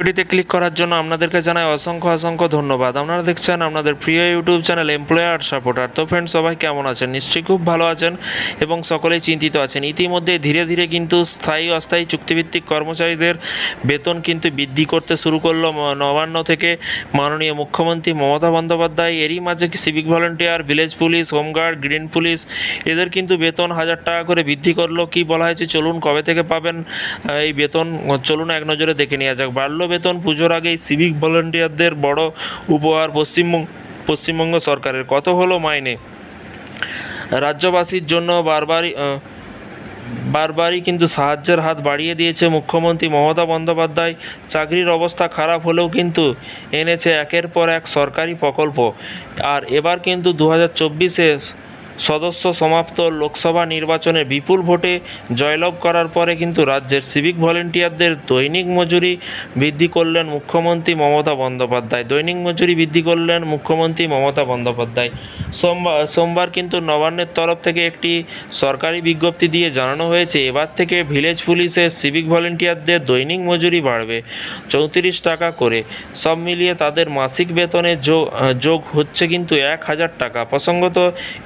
ভিডিওটিতে ক্লিক করার জন্য আপনাদেরকে জানাই অসংখ্য অসংখ্য ধন্যবাদ। আপনারা দেখছেন আপনাদের প্রিয় ইউটিউব চ্যানেল এমপ্লয়ার সাপোর্টার তো ফ্রেন্ড সবাই কেমন আছেন? নিশ্চয়ই খুব ভালো আছেন এবং সকলেই চিন্তিত আছেন। ইতিমধ্যে ধীরে ধীরে কিন্তু স্থায়ী অস্থায়ী চুক্তিভিত্তিক কর্মচারীদের বেতন কিন্তু বৃদ্ধি করতে শুরু করল নবান্ন থেকে মাননীয় মুখ্যমন্ত্রী মমতা বন্দ্যোপাধ্যায়। এরই মাঝে civic volunteer village police home guard green police এদের কিন্তু বেতন হাজার টাকা করে বৃদ্ধি করল। কি বলা হয়েছে? চলুন কবে থেকে পাবেন এই বেতন? চলুন এক নজরে দেখে নেওয়া যাক। বাড়লো বেতন পুজোর আগেই সিভিক ভলেন্টিয়ারদের বড় উপহার পশ্চিমবঙ্গ পশ্চিমবঙ্গ সরকারের। কত হলো মাইনে? রাজ্যবাসীর জন্য বারবারই বারবারই কিন্তু সাহায্যের হাত বাড়িয়ে দিয়েছে মুখ্যমন্ত্রী মমতা বন্দ্যোপাধ্যায়। চাকরির অবস্থা খারাপ হলেও কিন্তু এনেছে একের পর এক সরকারি প্রকল্প। আর এবার কিন্তু দু হাজার চব্বিশে সদস্য সমাপ্ত লোকসভা নির্বাচনে বিপুল ভোটে জয়লাভ করার পরে কিন্তু রাজ্যের সিভিক ভলেন্টিয়ারদের দৈনিক মজুরি বৃদ্ধি করলেন মুখ্যমন্ত্রী মমতা বন্দ্যোপাধ্যায়। দৈনিক মজুরি বৃদ্ধি করলেন মুখ্যমন্ত্রী মমতা বন্দ্যোপাধ্যায়। সোমবার সোমবার কিন্তু নবান্নের তরফ থেকে একটি সরকারি বিজ্ঞপ্তি দিয়ে জানানো হয়েছে, এবার থেকে ভিলেজ পুলিশের সিভিক ভলেন্টিয়ারদের দৈনিক মজুরি বাড়বে চৌত্রিশ টাকা করে। সব মিলিয়ে তাদের মাসিক বেতনে যোগ হচ্ছে কিন্তু এক হাজার টাকা। প্রসঙ্গত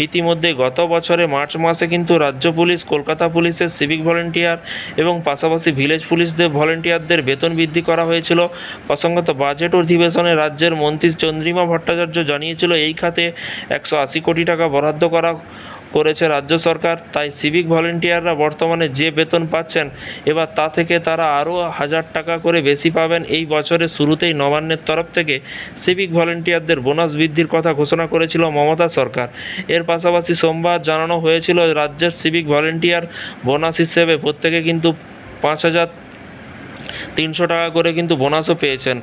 ইতিমধ্যে গত বছরে মার্চ মাসে কিন্তু রাজ্য পুলিশ, কলকাতা পুলিশের সিভিক ভলেন্টিয়ার এবং পাশাপাশি ভিলেজ পুলিশদের ভলেন্টিয়ারদের বেতন বৃদ্ধি করা হয়েছিল। প্রসঙ্গত বাজেট অধিবেশনে রাজ্যের মন্ত্রী চন্দ্রিমা ভট্টাচার্য জানিয়েছিল, এই খাতে একশো আশি কোটি টাকা বরাদ্দ করা করেছে রাজ্য সরকার, তাই সিভিক ভলেন্টিয়াররা বর্তমানে যে বেতন পাচ্ছেন, এবার তা থেকে তারা আরও হাজার টাকা করে বেশি পাবেন। এই বছরের শুরুতেই নবান্নের তরফ থেকে সিভিক ভলেন্টিয়ারদের বোনাস বৃদ্ধির কথা ঘোষণা করেছিল মমতা সরকার। এর পাশাপাশি সোমবার জানানো হয়েছিল, রাজ্যের সিভিক ভলেন্টিয়ার বোনাস হিসেবে প্রত্যেকে কিন্তু পাঁচ হাজার তিনশো টাকা করে কিন্তু বোনাসও পেয়েছেন।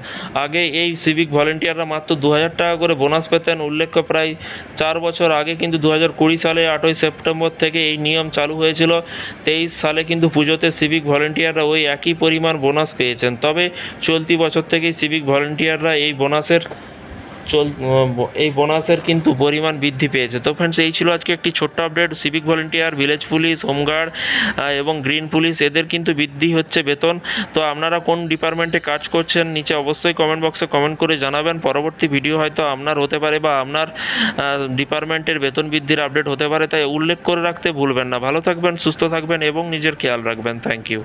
আগে এই সিভিক ভলেন্টিয়াররা মাত্র দু হাজার টাকা করে বোনাস পেতেন। উল্লেখ্য প্রায় চার বছর আগে কিন্তু দু হাজার কুড়ি সালে আটই সেপ্টেম্বর থেকে এই নিয়ম চালু হয়েছিল। তেইশ সালে কিন্তু পুজোতে সিভিক ভলেন্টিয়াররা ওই একই পরিমাণ বোনাস পেয়েছেন। তবে চলতি বছর থেকেই সিভিক ভলেন্টিয়াররা এই বোনাসের চল এই বোনাসের কিন্তু পরিমাণ বৃদ্ধি পেয়েছে। তো ফ্রেন্ডস এই ছিল আজকে একটি ছোট্ট update civic volunteer village police home guard এবং গ্রিন পুলিশ এদের কিন্তু বৃদ্ধি হচ্ছে বেতন। তো আপনারা কোন ডিপার্টমেন্টে কাজ করছেন, নিচে অবশ্যই কমেন্ট বক্সে কমেন্ট করে জানাবেন। পরবর্তী ভিডিও হয়তো আপনার হতে পারে বা আপনার ডিপার্টমেন্টের বেতন বৃদ্ধির আপডেট হতে পারে। তাই উল্লেখ করে রাখতে ভুলবেন না। ভালো থাকবেন, সুস্থ থাকবেন এবং নিজের খেয়াল রাখবেন। Thank you